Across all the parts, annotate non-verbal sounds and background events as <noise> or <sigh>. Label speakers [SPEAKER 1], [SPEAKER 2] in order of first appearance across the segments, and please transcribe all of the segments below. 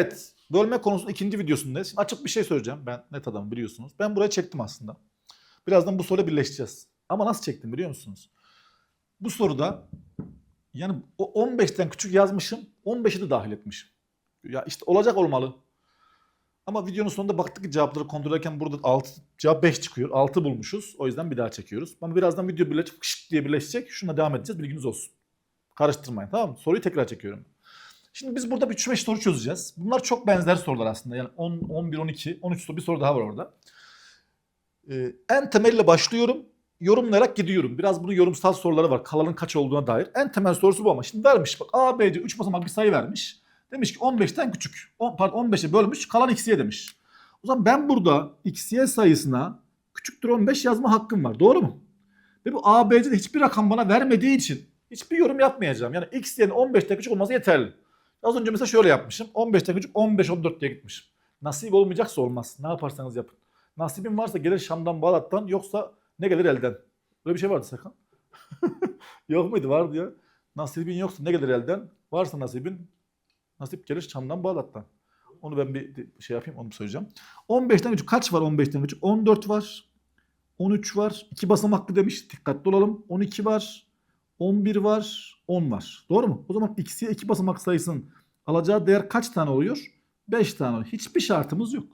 [SPEAKER 1] Evet. Bölme konusunun ikinci videosundayız. Şimdi açık bir şey söyleyeceğim. Ben net adam biliyorsunuz. Ben buraya çektim aslında. Birazdan bu soruyla birleşeceğiz. Ama nasıl çektim biliyor musunuz? Bu soruda yani o 15'ten küçük yazmışım. 15'i de dahil etmişim. Ya işte olacak olmalı. Ama videonun sonunda baktık ki cevapları kontrol ederken burada 6 cevap 5 çıkıyor. 6 bulmuşuz. O yüzden bir daha çekiyoruz. Ama birazdan video birleşip şık diye birleşecek. Şuna devam edeceğiz. Bilginiz olsun. Karıştırmayın tamam mı? Soruyu tekrar çekiyorum. Şimdi biz burada bir 3-5 soru çözeceğiz. Bunlar çok benzer sorular aslında. Yani 10, 11, 12, 13 soru bir soru daha var orada. Ee, en temelle başlıyorum. Yorumlayarak gidiyorum. Biraz bunun yorumsal soruları var. Kalanın kaç olduğuna dair. En temel sorusu bu ama. Şimdi vermiş bak A, B, C 3 basamak bir sayı vermiş. Demiş ki 15'ten küçük. On, pardon 15'e bölmüş kalan x'ye demiş. O zaman ben burada x'ye sayısına küçüktür 15 yazma hakkım var. Doğru mu? Ve bu A, B, C'de hiçbir rakam bana vermediği için hiçbir yorum yapmayacağım. Yani x yerine 15'ten küçük olması yeterli. Az önce mesela şöyle yapmışım. 15'ten küçük 15-14 diye gitmişim. Nasip olmayacaksa olmaz. Ne yaparsanız yapın. Nasibin varsa gelir Şam'dan Bağdat'tan yoksa ne gelir elden. Böyle bir şey vardı Serkan. <laughs> Yok muydu? Vardı ya. Nasibin yoksa ne gelir elden? Varsa nasibin nasip gelir Şam'dan Bağdat'tan. Onu ben bir şey yapayım onu söyleyeceğim. 15'ten küçük kaç var 15'ten küçük? 14 var. 13 var. 2 basamaklı demiş. Dikkatli olalım. 12 var. 11 var. 10 var. Doğru mu? O zaman x'ye 2 basamak sayısının alacağı değer kaç tane oluyor? 5 tane oluyor. Hiçbir şartımız yok.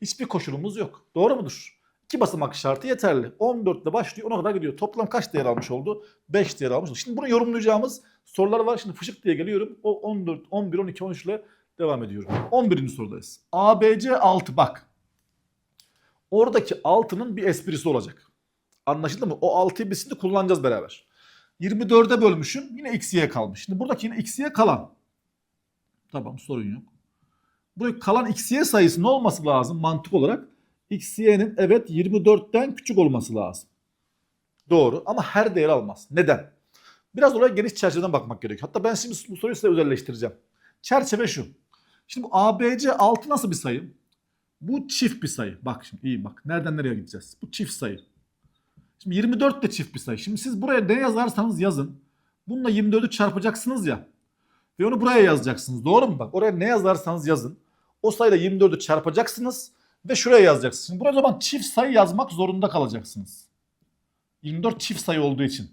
[SPEAKER 1] Hiçbir koşulumuz yok. Doğru mudur? 2 basamak şartı yeterli. 14 ile başlıyor ona kadar gidiyor. Toplam kaç değer almış oldu? 5 değer almış oldu. Şimdi bunu yorumlayacağımız sorular var. Şimdi fışık diye geliyorum. O 14, 11, 12, 13 ile devam ediyorum. 11. sorudayız. ABC 6 bak. Oradaki 6'nın bir esprisi olacak. Anlaşıldı mı? O 6'yı biz şimdi kullanacağız beraber. 24'e bölmüşüm. Yine x'ye kalmış. Şimdi buradaki yine x'ye kalan. Tamam sorun yok. Bu kalan x'ye sayısı ne olması lazım mantık olarak? x'ye'nin evet 24'ten küçük olması lazım. Doğru ama her değer almaz. Neden? Biraz oraya geniş çerçeveden bakmak gerekiyor. Hatta ben şimdi bu soruyu size özelleştireceğim. Çerçeve şu. Şimdi bu ABC 6 nasıl bir sayı? Bu çift bir sayı. Bak şimdi iyi bak. Nereden nereye gideceğiz? Bu çift sayı. Şimdi 24 de çift bir sayı. Şimdi siz buraya ne yazarsanız yazın. Bununla 24'ü çarpacaksınız ya. Ve onu buraya yazacaksınız. Doğru mu? Bak oraya ne yazarsanız yazın. O sayıyla 24'ü çarpacaksınız. Ve şuraya yazacaksınız. Şimdi buraya zaman çift sayı yazmak zorunda kalacaksınız. 24 çift sayı olduğu için.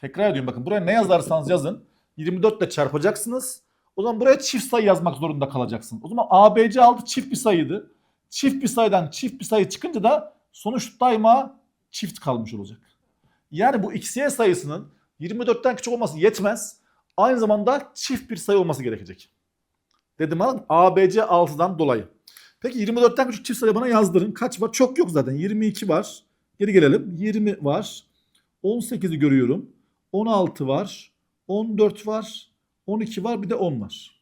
[SPEAKER 1] Tekrar ediyorum bakın. Buraya ne yazarsanız yazın. 24 ile çarpacaksınız. O zaman buraya çift sayı yazmak zorunda kalacaksın. O zaman ABC 6 çift bir sayıydı. Çift bir sayıdan çift bir sayı çıkınca da sonuç daima çift kalmış olacak. Yani bu xy sayısının 24'ten küçük olması yetmez. Aynı zamanda çift bir sayı olması gerekecek. Dedim ha ABC 6'dan dolayı. Peki 24'ten küçük çift sayı bana yazdırın. Kaç var? Çok yok zaten. 22 var. Geri gelelim. 20 var. 18'i görüyorum. 16 var. 14 var. 12 var. Bir de 10 var.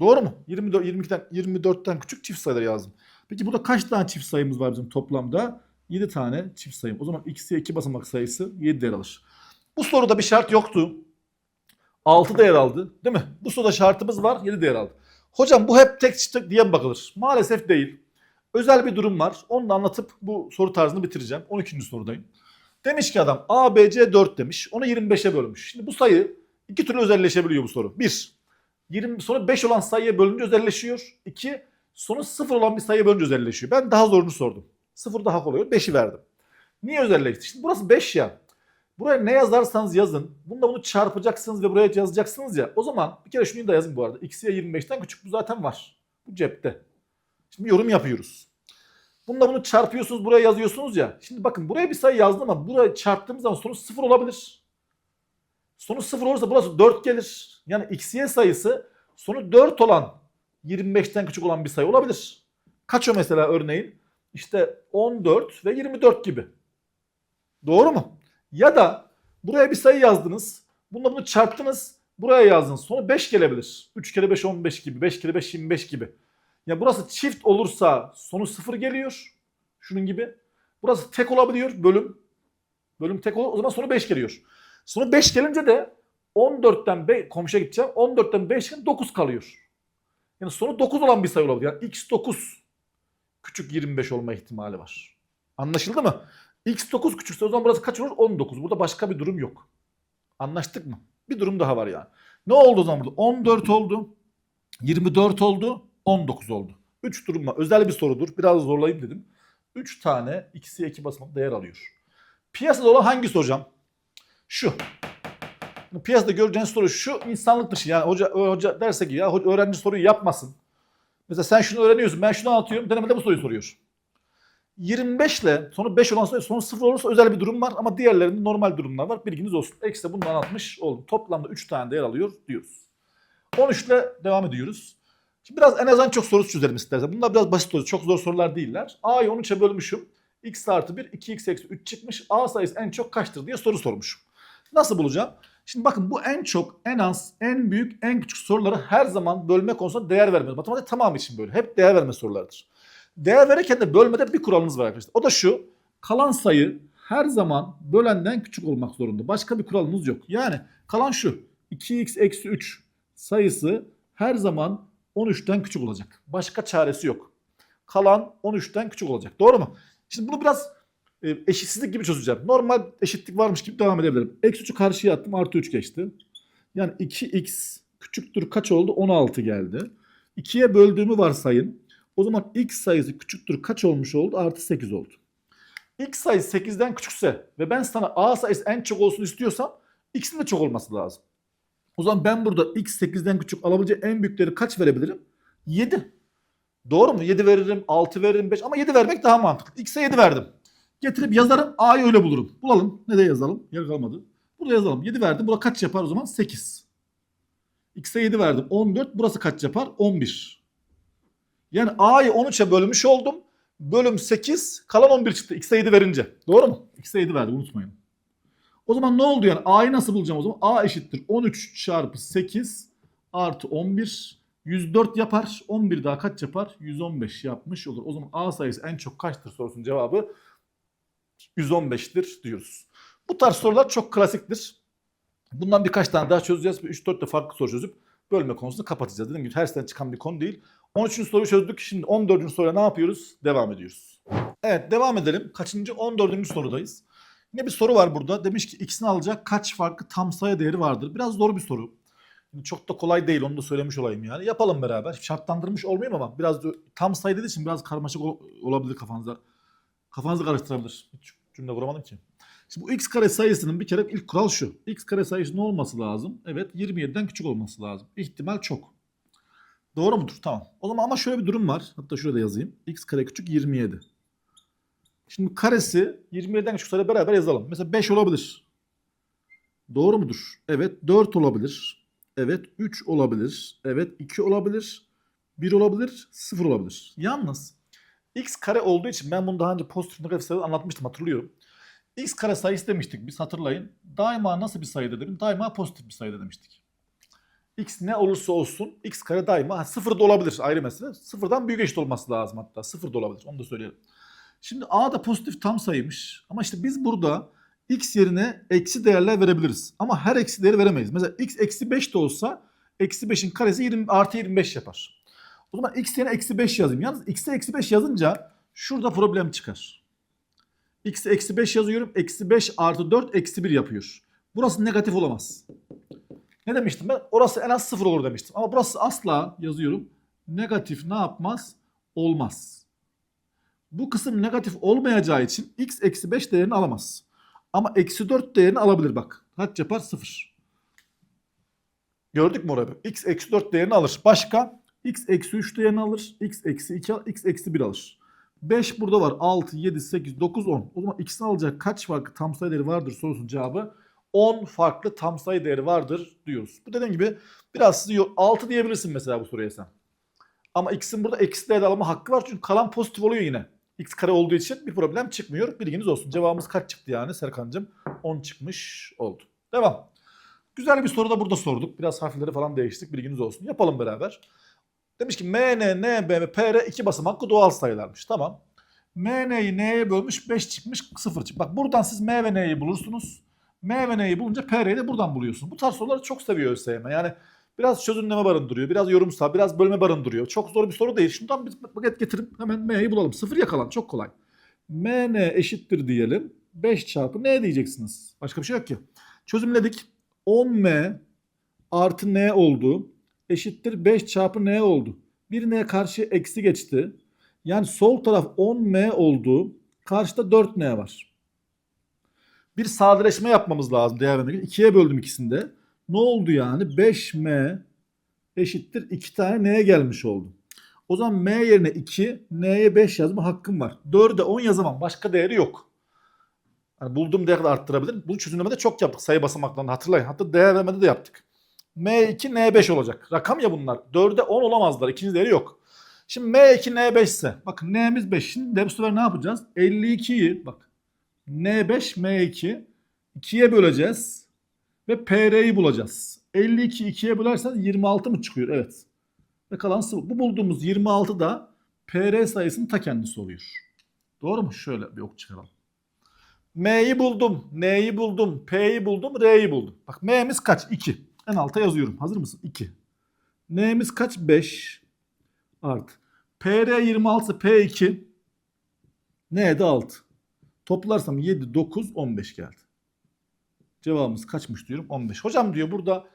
[SPEAKER 1] Doğru mu? 24, 22'den, 24'ten küçük çift sayıları yazdım. Peki burada kaç tane çift sayımız var bizim toplamda? 7 tane çift sayım. O zaman x'ye 2 basamak sayısı 7 değer alır. Bu soruda bir şart yoktu. 6 değer aldı. Değil mi? Bu soruda şartımız var 7 değer aldı. Hocam bu hep tek çift diye mi bakılır? Maalesef değil. Özel bir durum var. Onu da anlatıp bu soru tarzını bitireceğim. 12. sorudayım. Demiş ki adam A, B, C 4 demiş. Onu 25'e bölmüş. Şimdi bu sayı iki türlü özelleşebiliyor bu soru. 1. 20 sonu 5 olan sayıya bölünce özelleşiyor. 2. Sonu 0 olan bir sayıya bölünce özelleşiyor. Ben daha zorunu sordum. 0 daha kolay oluyor. 5'i verdim. Niye özelleşti? Şimdi burası 5 ya. Buraya ne yazarsanız yazın. Bununla bunu çarpacaksınız ve buraya yazacaksınız ya. O zaman bir kere şunu da yazın bu arada. X'ye 25'ten küçük bu zaten var. Bu cepte. Şimdi yorum yapıyoruz. Bununla bunu çarpıyorsunuz buraya yazıyorsunuz ya. Şimdi bakın buraya bir sayı yazdım ama buraya çarptığımız zaman sonuç 0 olabilir. Sonuç 0 olursa burası 4 gelir. Yani x'ye sayısı sonu 4 olan 25'ten küçük olan bir sayı olabilir. Kaç o mesela örneğin? İşte 14 ve 24 gibi. Doğru mu? Ya da buraya bir sayı yazdınız. Bununla bunu çarptınız. Buraya yazdınız. Sonu 5 gelebilir. 3 kere 5 15 gibi. 5 kere 5 25 gibi. Ya burası çift olursa sonu 0 geliyor. Şunun gibi. Burası tek olabiliyor. Bölüm. Bölüm tek olur. O zaman sonu 5 geliyor. Sonu 5 gelince de 14'ten 5 komşuya gideceğim. 14'ten 5 çıkın 9 kalıyor. Yani sonu 9 olan bir sayı olabilir. Yani x 9 küçük 25 olma ihtimali var. Anlaşıldı mı? x 9 küçükse o zaman burası kaç olur? 19. Burada başka bir durum yok. Anlaştık mı? Bir durum daha var yani. Ne oldu o zaman burada? 14 oldu. 24 oldu. 19 oldu. 3 durumla özel bir sorudur. Biraz zorlayayım dedim. 3 tane x'ye 2 basamak değer alıyor. Piyasada olan hangisi hocam? Şu. Piyasada göreceğiniz soru şu insanlık dışı. Yani hoca, hoca derse ki ya öğrenci soruyu yapmasın. Mesela sen şunu öğreniyorsun ben şunu anlatıyorum. Denemede bu soruyu soruyor. 25 ile sonu 5 olan soru sonu 0 olursa özel bir durum var ama diğerlerinde normal durumlar var. Bilginiz olsun. Eksi de bunu anlatmış oldum. Toplamda 3 tane değer alıyor diyoruz. 13 ile devam ediyoruz. Şimdi biraz en azından çok soru çözelim istersen. Bunlar biraz basit soru. Çok zor sorular değiller. A'yı 13'e bölmüşüm. x artı 1, 2x eksi 3 çıkmış. A sayısı en çok kaçtır diye soru sormuşum. Nasıl bulacağım? Şimdi bakın bu en çok, en az, en büyük, en küçük soruları her zaman bölme konusunda değer vermez. Matematik tamamı için böyle. Hep değer verme sorulardır. Değer verirken de bölmede bir kuralımız var arkadaşlar. O da şu. Kalan sayı her zaman bölenden küçük olmak zorunda. Başka bir kuralımız yok. Yani kalan şu. 2x eksi 3 sayısı her zaman 13'ten küçük olacak. Başka çaresi yok. Kalan 13'ten küçük olacak. Doğru mu? Şimdi bunu biraz eşitsizlik gibi çözeceğim. Normal eşitlik varmış gibi devam edebilirim. Eksi 3'ü karşıya attım artı 3 geçti. Yani 2x küçüktür kaç oldu? 16 geldi. 2'ye böldüğümü varsayın. O zaman x sayısı küçüktür kaç olmuş oldu? Artı 8 oldu. x sayısı 8'den küçükse ve ben sana a sayısı en çok olsun istiyorsam x'in de çok olması lazım. O zaman ben burada x 8'den küçük alabileceği en büyükleri kaç verebilirim? 7. Doğru mu? 7 veririm, 6 veririm, 5 ama 7 vermek daha mantıklı. X'e 7 verdim. Getirip yazarım, A'yı öyle bulurum. Bulalım. Ne de yazalım? Yer kalmadı. Burada yazalım. 7 verdim. Burada kaç yapar o zaman? 8. X'e 7 verdim. 14. Burası kaç yapar? 11. Yani A'yı 13'e bölmüş oldum. Bölüm 8, kalan 11 çıktı. X'e 7 verince. Doğru mu? X'e 7 verdim unutmayın. O zaman ne oldu yani? A'yı nasıl bulacağım o zaman? A eşittir 13 çarpı 8 artı 11. 104 yapar. 11 daha kaç yapar? 115 yapmış olur. O zaman A sayısı en çok kaçtır sorusunun cevabı 115'tir diyoruz. Bu tarz sorular çok klasiktir. Bundan birkaç tane daha çözeceğiz. 3-4 de farklı soru çözüp bölme konusunu kapatacağız. Dediğim gibi her sene çıkan bir konu değil. 13. soruyu çözdük. Şimdi 14. soruya ne yapıyoruz? Devam ediyoruz. Evet devam edelim. Kaçıncı? 14. sorudayız. Yine bir soru var burada. Demiş ki x'ini alacak kaç farklı tam sayı değeri vardır? Biraz zor bir soru. Çok da kolay değil onu da söylemiş olayım yani. Yapalım beraber. Şartlandırmış olmayayım ama biraz tam sayı dediği için biraz karmaşık ol- olabilir kafanızda. Kafanızı karıştırabilir. Hiç cümle kuramadım ki. Şimdi bu x kare sayısının bir kere ilk kural şu. x kare sayısı ne olması lazım? Evet 27'den küçük olması lazım. İhtimal çok. Doğru mudur? Tamam. O zaman ama şöyle bir durum var. Hatta şurada yazayım. x kare küçük 27. Şimdi karesi 27'den küçükse beraber yazalım. Mesela 5 olabilir. Doğru mudur? Evet 4 olabilir. Evet 3 olabilir. Evet 2 olabilir. 1 olabilir. 0 olabilir. Yalnız x kare olduğu için ben bunu daha önce pozitif negatif sayıda anlatmıştım hatırlıyorum. x kare sayısı demiştik biz hatırlayın. Daima nasıl bir sayıda dedim? Daima pozitif bir sayıda demiştik. x ne olursa olsun x kare daima ha, sıfır da olabilir ayrı mesele. Sıfırdan büyük eşit olması lazım hatta. Sıfır da olabilir onu da söyleyelim. Şimdi a da pozitif tam sayıymış. Ama işte biz burada x yerine eksi değerler verebiliriz. Ama her eksi değeri veremeyiz. Mesela x eksi 5 de olsa eksi 5'in karesi 20, artı 25 yapar. O zaman x yerine eksi 5 yazayım. Yalnız x'e eksi 5 yazınca şurada problem çıkar. x'e eksi 5 yazıyorum. Eksi 5 artı 4 eksi 1 yapıyor. Burası negatif olamaz. Ne demiştim ben? Orası en az 0 olur demiştim. Ama burası asla yazıyorum. Negatif ne yapmaz? Olmaz. Bu kısım negatif olmayacağı için x eksi 5 değerini alamaz. Ama eksi 4 değerini alabilir bak. Kaç yapar? 0. Gördük mü orayı? x eksi 4 değerini alır. Başka? X eksi 3 değerini alır. x eksi 2 al- x eksi 1 alır. 5 burada var. 6, 7, 8, 9, 10. O zaman x'ini alacak kaç farklı tam sayı değeri vardır sorusunun cevabı 10 farklı tam sayı değeri vardır diyoruz. Bu dediğim gibi biraz sizi yor- 6 diyebilirsin mesela bu soruya sen. Ama x'in burada eksi değer alma hakkı var çünkü kalan pozitif oluyor yine. x kare olduğu için bir problem çıkmıyor. Bilginiz olsun. Cevabımız kaç çıktı yani Serkan'cığım? 10 çıkmış oldu. Devam. Güzel bir soru da burada sorduk. Biraz harfleri falan değiştik. Bilginiz olsun. Yapalım beraber. Demiş ki M, N, N, B P, iki basamaklı doğal sayılarmış. Tamam. M, N'yi N'ye bölmüş 5 çıkmış 0 çıkmış. Bak buradan siz M ve N'yi bulursunuz. M ve N'yi bulunca P, R'yi de buradan buluyorsun. Bu tarz soruları çok seviyor ÖSYM. Yani biraz çözümleme barındırıyor. Biraz yorumsal, biraz bölme barındırıyor. Çok zor bir soru değil. Şundan bir paket getirip hemen M'yi bulalım. 0 yakalan çok kolay. M, eşittir diyelim. 5 çarpı N diyeceksiniz. Başka bir şey yok ki. Çözümledik. 10M artı N oldu. Eşittir 5 çarpı n oldu. Bir n karşı eksi geçti. Yani sol taraf 10m oldu. Karşıda 4n var. Bir sadeleşme yapmamız lazım değer için. 2'ye böldüm ikisini de. Ne oldu yani? 5m eşittir 2 tane n'ye gelmiş oldu. O zaman m yerine 2, n'ye 5 yazma hakkım var. 4'e 10 yazamam. Başka değeri yok. Yani bulduğum değeri de arttırabilirim. Bunu çözümlemede çok yaptık sayı basamaklarında hatırlayın. Hatta değer vermede de yaptık. M2, N5 olacak. Rakam ya bunlar. 4'e 10 olamazlar. İkinci değeri yok. Şimdi M2, N5 ise bakın N'miz 5. Şimdi de bu sefer ne yapacağız? 52'yi bak N5, M2 2'ye böleceğiz ve PR'yi bulacağız. 52 2'ye bölerseniz 26 mı çıkıyor? Evet. Ve kalan sıfır. Bu bulduğumuz 26 da PR sayısının ta kendisi oluyor. Doğru mu? Şöyle bir ok çıkaralım. M'yi buldum, N'yi buldum, P'yi buldum, R'yi buldum. Bak M'miz kaç? 2. En alta yazıyorum. Hazır mısın? 2. N'miz kaç? 5 artı. PR 26 P2 N de 6. Toplarsam 7, 9, 15 geldi. Cevabımız kaçmış diyorum? 15. Hocam diyor burada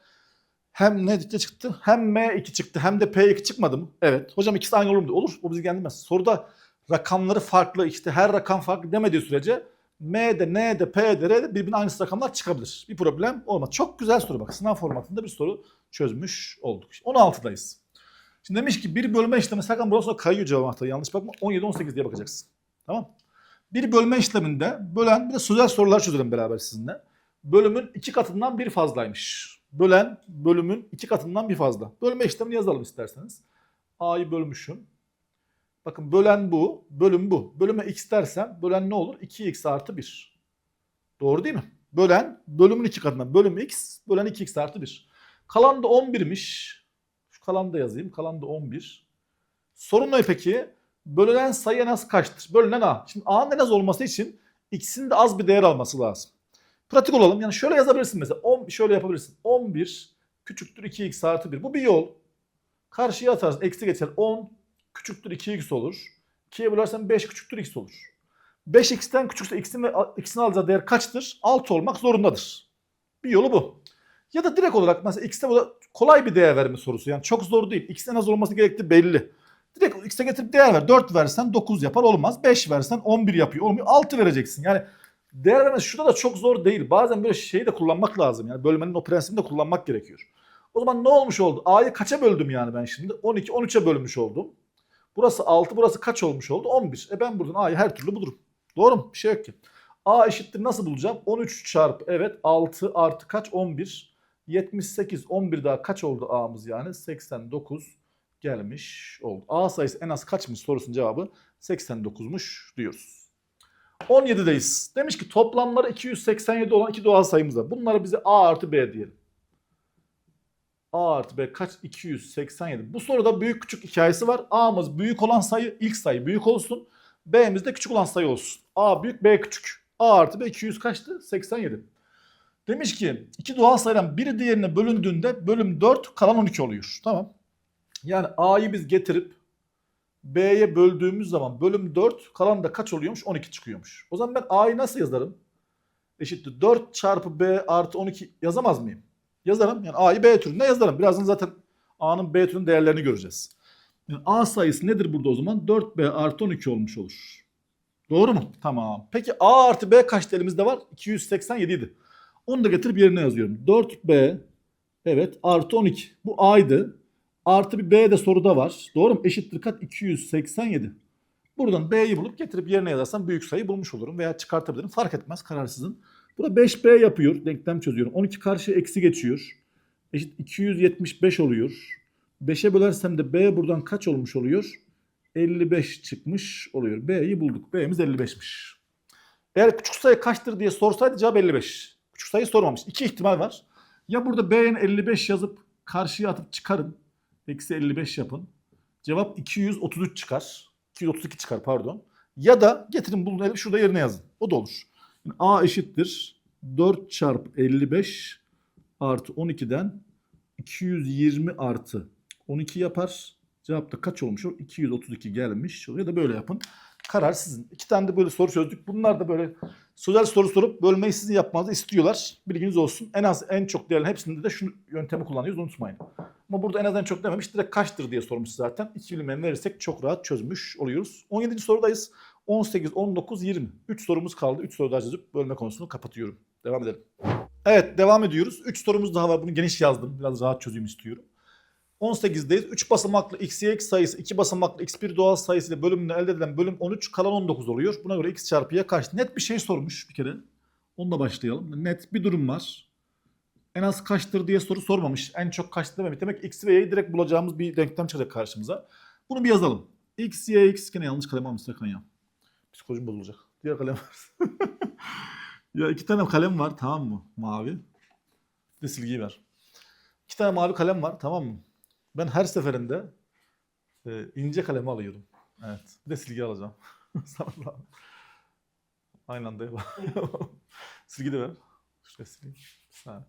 [SPEAKER 1] hem ne çıktı? Hem M2 çıktı hem de P2 çıkmadı mı? Evet. Hocam ikisi aynı olur mu? Olur. O bizi ilgilendirmez. Soruda rakamları farklı işte her rakam farklı demediği sürece M'de, N'de, P'de, R'de birbirine aynı rakamlar çıkabilir. Bir problem olmaz. Çok güzel soru bak. Sınav formatında bir soru çözmüş olduk. 16'dayız. Şimdi demiş ki bir bölme işlemi sakın burası sonra kayıyor cevap anahtarı. Yanlış bakma. 17-18 diye bakacaksın. Tamam. Bir bölme işleminde bölen bir de sözel sorular çözelim beraber sizinle. Bölümün iki katından bir fazlaymış. Bölen bölümün iki katından bir fazla. Bölme işlemini yazalım isterseniz. A'yı bölmüşüm. Bakın bölen bu, bölüm bu. Bölüme x dersem bölen ne olur? 2x artı 1. Doğru değil mi? Bölen bölümün iki katından. Bölüm x, bölen 2x artı 1. Kalan da 11'miş. Şu kalan da yazayım. Kalan da 11. Sorun ne peki? Bölünen sayı en az kaçtır? Bölünen a. Şimdi a'nın en az olması için x'in de az bir değer alması lazım. Pratik olalım. Yani şöyle yazabilirsin mesela. 10, şöyle yapabilirsin. 11 küçüktür 2x artı 1. Bu bir yol. Karşıya atarsın. Eksi geçer. 10 küçüktür 2x olur. 2'ye bölersen 5 küçüktür x olur. 5x'ten küçükse x'in ve x'in alacağı değer kaçtır? 6 olmak zorundadır. Bir yolu bu. Ya da direkt olarak mesela x'te kolay bir değer verme sorusu. Yani çok zor değil. x'ten az olması gerektiği belli. Direkt x'e getirip değer ver. 4 versen 9 yapar olmaz. 5 versen 11 yapıyor. Olmuyor. 6 vereceksin. Yani değer vermesi şurada da çok zor değil. Bazen böyle şeyi de kullanmak lazım. Yani bölmenin o prensibini de kullanmak gerekiyor. O zaman ne olmuş oldu? A'yı kaça böldüm yani ben şimdi? 12, 13'e bölmüş oldum. Burası 6, burası kaç olmuş oldu? 11. E ben buradan A'yı her türlü bulurum. Doğru mu? Bir şey yok ki. A eşittir nasıl bulacağım? 13 çarpı evet 6 artı kaç? 11. 78. 11 daha kaç oldu A'mız yani? 89 gelmiş oldu. A sayısı en az kaçmış sorusunun cevabı 89'muş diyoruz. 17'deyiz. Demiş ki toplamları 287 olan iki doğal sayımız var. Bunları bize A artı B diyelim. A artı B kaç? 287. Bu soruda büyük küçük hikayesi var. A'mız büyük olan sayı ilk sayı büyük olsun. B'miz de küçük olan sayı olsun. A büyük B küçük. A artı B 200 kaçtı? 87. Demiş ki iki doğal sayıdan biri diğerine bölündüğünde bölüm 4 kalan 12 oluyor. Tamam. Yani A'yı biz getirip B'ye böldüğümüz zaman bölüm 4 kalan da kaç oluyormuş? 12 çıkıyormuş. O zaman ben A'yı nasıl yazarım? Eşittir 4 çarpı B artı 12 yazamaz mıyım? Yazarım. Yani A'yı B türünde yazarım. Birazdan zaten A'nın B türünün değerlerini göreceğiz. Yani A sayısı nedir burada o zaman? 4B artı 12 olmuş olur. Doğru mu? Tamam. Peki A artı B kaç elimizde var? 287 idi. Onu da getirip yerine yazıyorum. 4B evet artı 12. Bu A'ydı. Artı bir B de soruda var. Doğru mu? Eşittir kaç? 287. Buradan B'yi bulup getirip yerine yazarsam büyük sayı bulmuş olurum. Veya çıkartabilirim. Fark etmez kararsızın. Burada 5B yapıyor. Denklem çözüyorum. 12 karşı eksi geçiyor. Eşit 275 oluyor. 5'e bölersem de B buradan kaç olmuş oluyor? 55 çıkmış oluyor. B'yi bulduk. B'miz 55'miş. Eğer küçük sayı kaçtır diye sorsaydı cevap 55. Küçük sayı sormamış. İki ihtimal var. Ya burada B'nin 55 yazıp karşıya atıp çıkarın. Eksi 55 yapın. Cevap 233 çıkar. 232 çıkar pardon. Ya da getirin bulun şurada yerine yazın. O da olur. A eşittir 4 çarpı 55 artı 12'den 220 artı 12 yapar. Cevap da kaç olmuş o? 232 gelmiş. Ya da böyle yapın. Karar sizin. İki tane de böyle soru çözdük. Bunlar da böyle sözel soru sorup bölmeyi sizin yapmanızı istiyorlar. Bilginiz olsun. En az en çok değerli hepsinde de şu yöntemi kullanıyoruz unutmayın. Ama burada en azından çok dememiş. Direkt kaçtır diye sormuş zaten. İki bilinmeyen verirsek çok rahat çözmüş oluyoruz. 17. sorudayız. 18, 19, 20. 3 sorumuz kaldı. 3 soru daha çözüp bölme konusunu kapatıyorum. Devam edelim. Evet devam ediyoruz. 3 sorumuz daha var. Bunu geniş yazdım. Biraz rahat çözeyim istiyorum. 18'deyiz. 3 basamaklı x, y, x sayısı 2 basamaklı x1 doğal sayısı ile bölümünde elde edilen bölüm 13 kalan 19 oluyor. Buna göre x çarpı y kaç? Net bir şey sormuş bir kere. Onunla başlayalım. Net bir durum var. En az kaçtır diye soru sormamış. En çok kaçtır dememiş. Demek x ve y'yi direkt bulacağımız bir denklem çıkacak karşımıza. Bunu bir yazalım. x, y, x. Gene yanlış kalem almış Serkan ya. Psikolojim bozulacak. Diğer kalem var. <laughs> ya iki tane kalem var tamam mı? Mavi. Bir de silgiyi ver. İki tane mavi kalem var tamam mı? Ben her seferinde e, ince kalemi alıyorum. Evet. Bir de silgi alacağım. <laughs> Sana. Aynı anda <laughs> silgi de ver. Şuraya sileyim. Ha.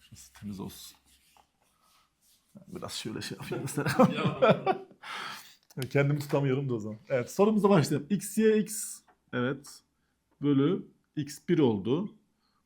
[SPEAKER 1] Şurası temiz olsun. Biraz şöyle şey yapayım mesela. Kendimi tutamıyorum da o zaman. Evet sorumuza başlayalım. x, y, x. Evet. Bölü x1 oldu.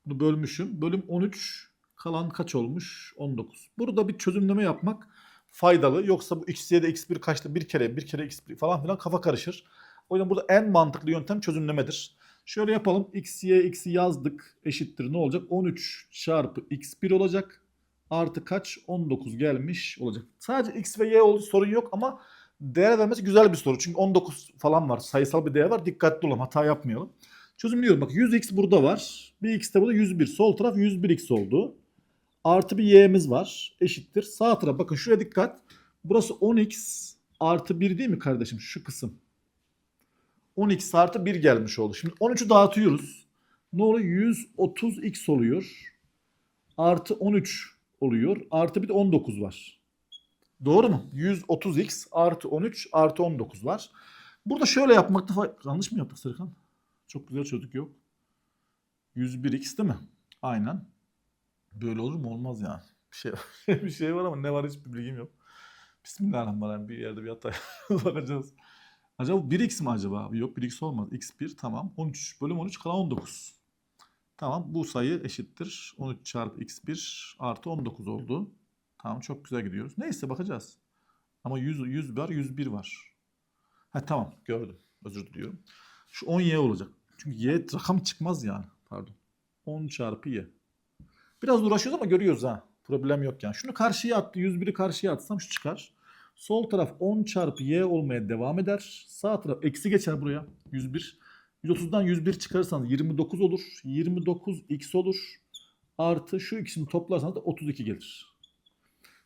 [SPEAKER 1] Bunu bölmüşüm. Bölüm 13. Kalan kaç olmuş? 19. Burada bir çözümleme yapmak faydalı. Yoksa bu x, y'de x1 kaçtı? Bir kere, bir kere x1 falan filan kafa karışır. O yüzden burada en mantıklı yöntem çözümlemedir. Şöyle yapalım. x, y, x'i yazdık. Eşittir ne olacak? 13 çarpı x1 olacak. Artı kaç? 19 gelmiş olacak. Sadece x ve y olduğu sorun yok ama değer vermesi güzel bir soru. Çünkü 19 falan var. Sayısal bir değer var. Dikkatli olalım. Hata yapmayalım. Çözümlüyorum. Bak 100x burada var. Bir x de burada 101. Sol taraf 101x oldu. Artı bir y'miz var. Eşittir. Sağ taraf bakın şuraya dikkat. Burası 10x artı 1 değil mi kardeşim? Şu kısım. 10x artı 1 gelmiş oldu. Şimdi 13'ü dağıtıyoruz. Ne oluyor? 130x oluyor. Artı 13 oluyor. Artı bir de 19 var. Doğru mu? 130x artı 13 artı 19 var. Burada şöyle yapmakta yanlış mı yaptık Serkan? Çok güzel çözdük yok. 101x değil mi? Aynen. Böyle olur mu? Olmaz yani. Bir şey, <laughs> bir şey var ama ne var hiçbir bilgim yok. Bismillahirrahmanirrahim. Bir yerde bir hata <laughs> bakacağız. Acaba 1x mi acaba? Yok 1x olmaz. x1 tamam. 13 bölüm 13 kalan 19. Tamam bu sayı eşittir. 13 çarpı x1 artı 19 oldu. Tamam çok güzel gidiyoruz. Neyse bakacağız. Ama 100, 100 var 101 var. Ha tamam gördüm. Özür diliyorum. Şu 10y olacak. Çünkü y rakam çıkmaz yani. Pardon. 10 çarpı y. Biraz uğraşıyoruz ama görüyoruz ha. Problem yok yani. Şunu karşıya attı. 101'i karşıya atsam şu çıkar. Sol taraf 10 çarpı y olmaya devam eder. Sağ taraf eksi geçer buraya. 101. 130'dan 101 çıkarırsanız 29 olur. 29 x olur. Artı şu ikisini toplarsanız da 32 gelir.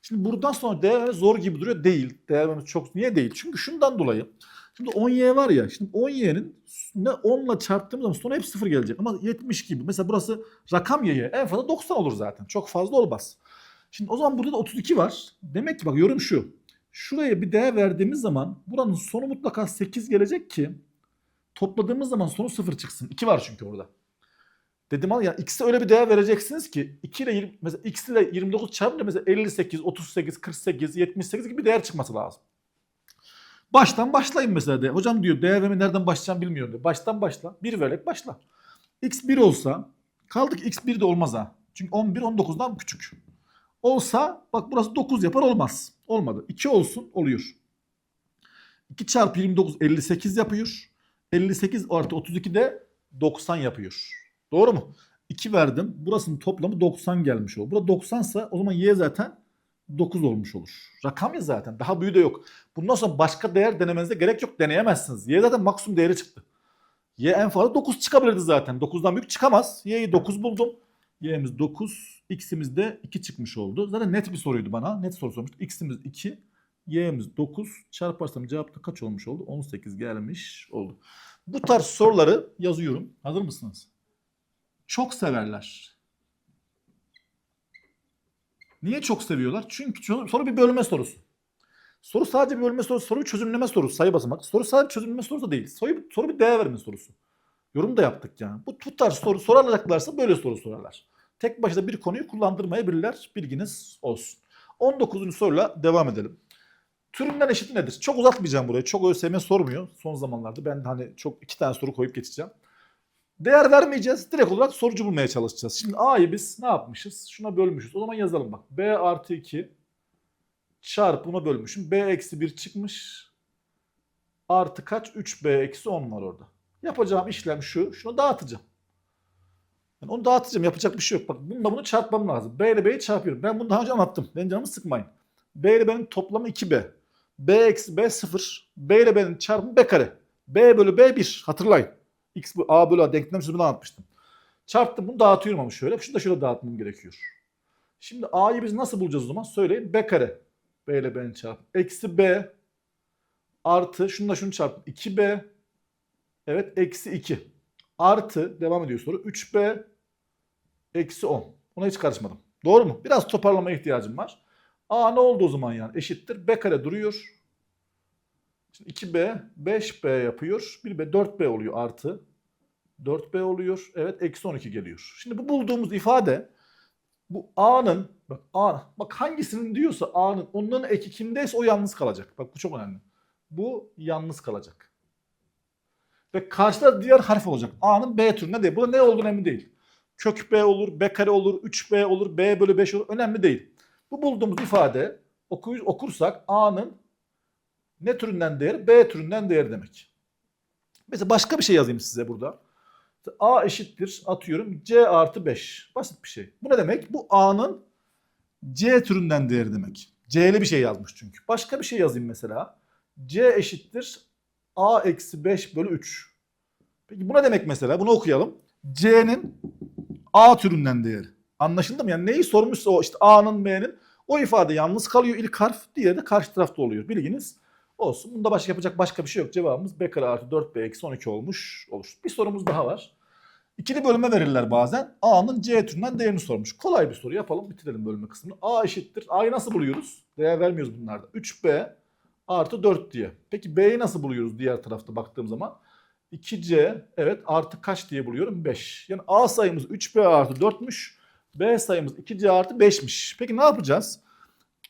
[SPEAKER 1] Şimdi buradan sonra vermesi zor gibi duruyor. Değil. Vermesi çok. Niye değil? Çünkü şundan dolayı. Şimdi 10y var ya. Şimdi 10y'nin ne 10 ile çarptığımız zaman sonra hep 0 gelecek. Ama 70 gibi. Mesela burası rakam y'ye en fazla 90 olur zaten. Çok fazla olmaz. Şimdi o zaman burada da 32 var. Demek ki bak yorum şu. Şuraya bir değer verdiğimiz zaman buranın sonu mutlaka 8 gelecek ki topladığımız zaman sonu 0 çıksın. 2 var çünkü orada. Dedim al ya x'e öyle bir değer vereceksiniz ki 2 ile 20, mesela x ile 29 çarpınca mesela 58, 38, 48, 78 gibi bir değer çıkması lazım. Baştan başlayın mesela de. Hocam diyor değer verme nereden başlayacağım bilmiyorum diyor. Baştan başla. 1 vererek başla. x 1 olsa kaldık x 1 de olmaz ha. Çünkü 11 19'dan küçük. Olsa bak burası 9 yapar olmaz. Olmadı. 2 olsun oluyor. 2 çarpı 29 58 yapıyor. 58 artı 32 de 90 yapıyor. Doğru mu? 2 verdim. Burasının toplamı 90 gelmiş olur. Burada 90 ise o zaman y zaten 9 olmuş olur. Rakam ya zaten. Daha büyüğü de yok. Bundan sonra başka değer denemenize gerek yok. Deneyemezsiniz. Y zaten maksimum değeri çıktı. Y en fazla 9 çıkabilirdi zaten. 9'dan büyük çıkamaz. Y'yi 9 buldum. Y'miz 9. X'imiz de 2 çıkmış oldu. Zaten net bir soruydu bana. Net soru sormuştu. X'imiz 2. Y'miz 9. Çarparsam cevap da kaç olmuş oldu? 18 gelmiş oldu. Bu tarz soruları yazıyorum. Hazır mısınız? Çok severler. Niye çok seviyorlar? Çünkü soru bir bölme sorusu. Soru sadece bir bölme sorusu, soru bir çözümleme sorusu, sayı basamak. Soru sadece çözümleme sorusu da değil. Soru, soru bir değer verme sorusu. Yorum da yaptık yani. Bu, tarz soru sorarlarsa böyle soru sorarlar. Tek başına bir konuyu kullandırmayabilirler. Bilginiz olsun. 19. soruyla devam edelim. Türünden eşit nedir? Çok uzatmayacağım burayı. Çok ÖSYM sormuyor son zamanlarda. Ben hani çok iki tane soru koyup geçeceğim. Değer vermeyeceğiz. Direkt olarak sorucu bulmaya çalışacağız. Şimdi A'yı biz ne yapmışız? Şuna bölmüşüz. O zaman yazalım bak. B artı 2 çarpı buna bölmüşüm. B eksi 1 çıkmış. Artı kaç? 3B eksi 10 var orada. Yapacağım işlem şu. Şunu dağıtacağım. Yani onu dağıtacağım. Yapacak bir şey yok. Bak bununla bunu çarpmam lazım. B ile B'yi çarpıyorum. Ben bunu daha önce anlattım. Benim canımı sıkmayın. B ile B'nin toplamı 2B. B eksi B 0. B ile B'nin çarpımı B kare. B bölü B 1. Hatırlayın. X bu A bölü A denklem sözünü anlatmıştım. Çarptım bunu dağıtıyorum ama şöyle. Şunu da şöyle dağıtmam gerekiyor. Şimdi A'yı biz nasıl bulacağız o zaman? Söyleyin. B kare. B ile B'nin çarpımı. Eksi B artı şunu da şunu çarptım. 2B evet eksi 2 artı devam ediyor soru 3B eksi 10. Buna hiç karışmadım. Doğru mu? Biraz toparlamaya ihtiyacım var. A ne oldu o zaman yani? Eşittir. B kare duruyor. Şimdi 2B 5B yapıyor. 1B 4B oluyor artı. 4B oluyor. Evet eksi 12 geliyor. Şimdi bu bulduğumuz ifade bu A'nın bak A bak hangisinin diyorsa A'nın onların eki kimdeyse o yalnız kalacak. Bak bu çok önemli. Bu yalnız kalacak. Ve karşıda diğer harf olacak. A'nın B türünde değil. Bu da ne olduğu önemli değil. Kök B olur, B kare olur, 3B olur, B bölü 5 olur. Önemli değil. Bu bulduğumuz ifade okur, okursak A'nın ne türünden değer? B türünden değer demek. Mesela başka bir şey yazayım size burada. A eşittir atıyorum C artı 5. Basit bir şey. Bu ne demek? Bu A'nın C türünden değeri demek. C'li bir şey yazmış çünkü. Başka bir şey yazayım mesela. C eşittir A eksi 5 bölü 3. Peki bu ne demek mesela? Bunu okuyalım. C'nin A türünden değeri. Anlaşıldı mı? Yani neyi sormuşsa o işte A'nın B'nin o ifade yalnız kalıyor ilk harf. Diğeri de karşı tarafta oluyor. Bilginiz olsun. Bunda başka yapacak başka bir şey yok. Cevabımız B kare artı 4B eksi 12 olmuş olur. Bir sorumuz daha var. İkili bölüme verirler bazen. A'nın C türünden değerini sormuş. Kolay bir soru yapalım bitirelim bölme kısmını. A eşittir. A'yı nasıl buluyoruz? Değer vermiyoruz bunlarda. 3B artı 4 diye. Peki B'yi nasıl buluyoruz diğer tarafta baktığım zaman? 2C evet artı kaç diye buluyorum? 5. Yani A sayımız 3B artı 4'müş. B sayımız 2C artı 5'miş. Peki ne yapacağız?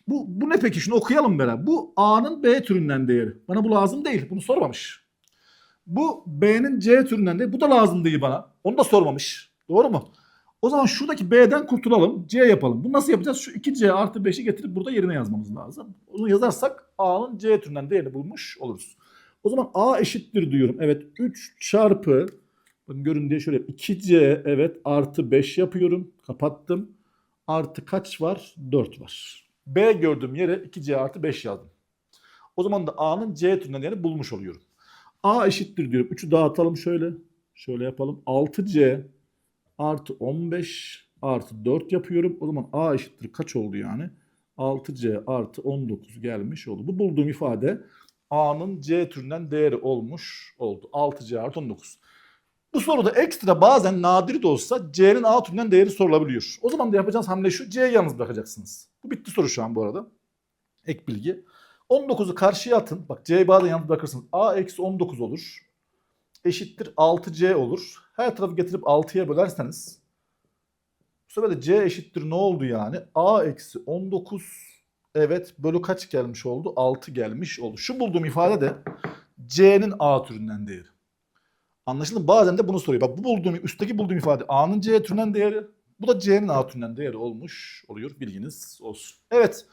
[SPEAKER 1] Bu, bu ne peki? Şunu okuyalım beraber. Bu A'nın B türünden değeri. Bana bu lazım değil. Bunu sormamış. Bu B'nin C türünden değeri. Bu da lazım değil bana. Onu da sormamış. Doğru mu? O zaman şuradaki B'den kurtulalım. C yapalım. Bunu nasıl yapacağız? Şu 2C artı 5'i getirip burada yerine yazmamız lazım. Onu yazarsak A'nın C türünden değerini bulmuş oluruz. O zaman A eşittir diyorum. Evet 3 çarpı bakın görün diye şöyle 2C evet artı 5 yapıyorum. Kapattım. Artı kaç var? 4 var. B gördüğüm yere 2C artı 5 yazdım. O zaman da A'nın C türünden değerini bulmuş oluyorum. A eşittir diyorum. 3'ü dağıtalım şöyle. Şöyle yapalım. 6C artı 15 artı 4 yapıyorum. O zaman A eşittir kaç oldu yani? 6C artı 19 gelmiş oldu. Bu bulduğum ifade A'nın C türünden değeri olmuş oldu. 6C artı 19. Bu soruda ekstra bazen nadir de olsa C'nin A türünden değeri sorulabiliyor. O zaman da yapacağınız hamle şu. C'yi yalnız bırakacaksınız. Bu bitti soru şu an bu arada. Ek bilgi. 19'u karşıya atın. Bak C'yi bazen yalnız bırakırsınız. A eksi 19 olur. Eşittir 6C olur. Her tarafı getirip 6'ya bölerseniz bu sefer de C eşittir ne oldu yani? A eksi 19 evet bölü kaç gelmiş oldu? 6 gelmiş oldu. Şu bulduğum ifade de C'nin A türünden değeri. Anlaşıldı mı? Bazen de bunu soruyor. Bak bu bulduğum, üstteki bulduğum ifade A'nın C türünden değeri. Bu da C'nin A türünden değeri olmuş oluyor. Bilginiz olsun. Evet.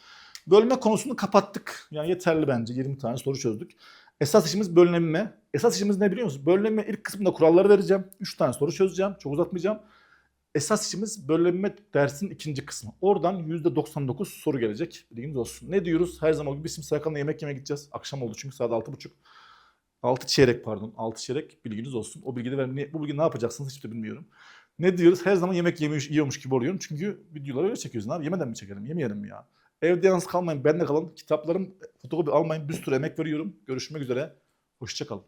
[SPEAKER 1] Bölme konusunu kapattık. Yani yeterli bence. 20 tane soru çözdük. Esas işimiz bölünme. Esas işimiz ne biliyor musunuz? Bölünme ilk kısmında kuralları vereceğim. 3 tane soru çözeceğim. Çok uzatmayacağım. Esas işimiz bölünme dersin ikinci kısmı. Oradan %99 soru gelecek. Bilginiz olsun. Ne diyoruz? Her zaman gibi bizim Serkan'la yemek yemeye gideceğiz. Akşam oldu çünkü saat 6.30. 6 çeyrek pardon. 6 çeyrek bilginiz olsun. O bilgiyi de ben ne- bu bilgi ne yapacaksınız hiç de bilmiyorum. Ne diyoruz? Her zaman yemek yemiş, yiyormuş gibi oluyorum. Çünkü videoları öyle çekiyoruz. Abi yemeden mi çekelim? Yemeyelim mi ya? Evde yalnız kalmayın. Ben de kalın. Kitaplarım fotokopi almayın. Bir sürü emek veriyorum. Görüşmek üzere. Hoşçakalın.